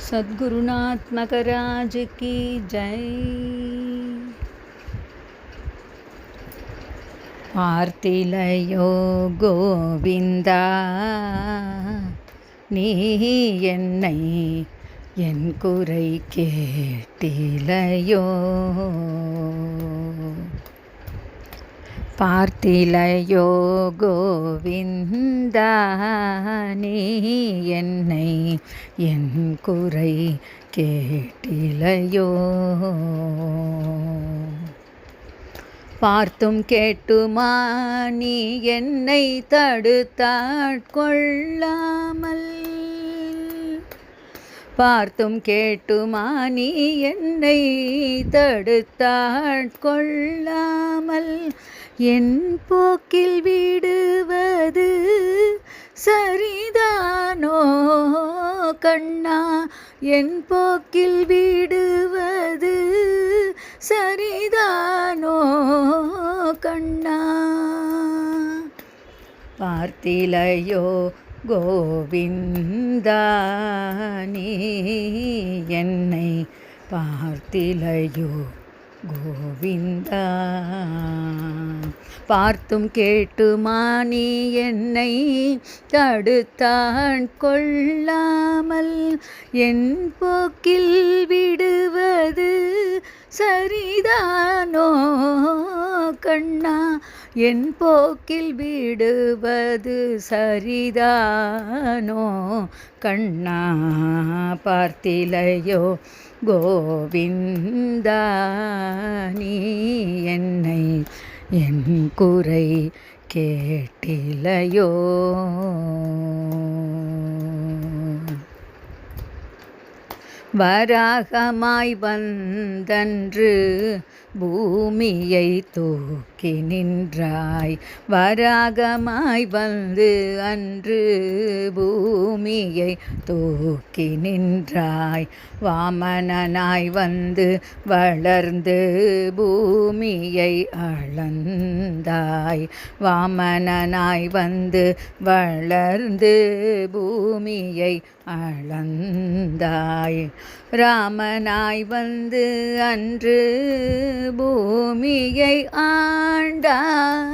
सद्गुरुनाथ मकराज की जय பார்த்திலையோ கோவிந்தா நீ என்னை என் குறை கேட்டிலையோ பார்த்திலையோ கோவிந்தா நீ என்னை என் குறை கேட்டிலையோ? பார்த்தும் கேட்டுமா நீ என்னை தடுத்தாட்கொள்ளாமல்? பார்த்தும் கேட்டுமா நீ என்னை தடுத்தாட்கொள்ளாமல்? என் போக்கில் விடுவது சரிதானோ கண்ணா? என் போக்கில் விடுவது சரிதானோ கண்ணா? பார்த்திலையோ கோவிந்தா நீ என்னை பார்த்திலையோ கோவிந்தா? பார்த்தும் கேட்டுமா நீ என்னை தடுத்தான் கொள்ளாமல். என் போக்கில் விடுவது சரிதானோ கண்ணா? என் போக்கில் விடுவது சரிதானோ கண்ணா? பார்த்திலையோ கோவிந்தா நீ என்னை என் குறை கேட்டிலையோ? வராகமாய் வந்தன்று பூமியை தூக்கி நின்றாய். வராகமாய் வந்து அன்று பூமியை தூக்கி நின்றாய். வாமனனாய் வந்து வளர்ந்து பூமியை அளந்தாய். வாமனனாய் வந்து வளர்ந்து பூமியை அளந்தாய். ராமனாய் வந்து அன்று பூமியை ஆண்டாய்.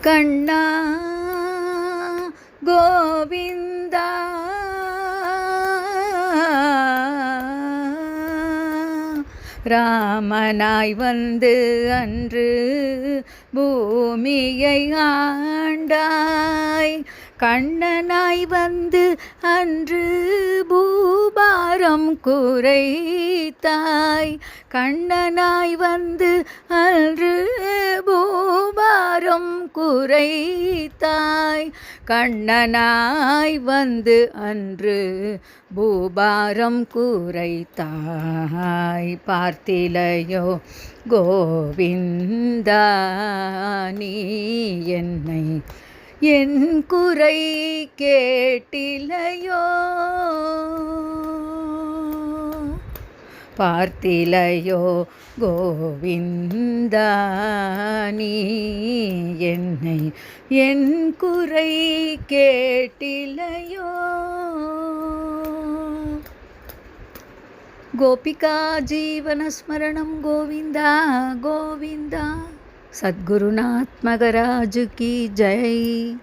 கண்ணா கோவிந்தா. ராமனாய் வந்து அன்று பூமியை ஆண்டாய். கண்ணனாய் வந்து அன்று பூபாரம் குறைத்தாய் கண்ணனாய் வந்து அன்று பூபாரம் குறைத்தாய் கண்ணனாய் வந்து அன்று பூபாரம் குறைத்தாய் பார்த்திலையோ கோவிந்தா நீ என்னை என் குறை கேட்டிலையோ? பார்த்திலையோ கோவிந்தா நீ என்னை என் குறை கேட்டிலையோ? கோபிகா ஜீவனஸ்மரணம் கோவிந்தா கோவிந்தா. सद्गुरुनाथ की जय।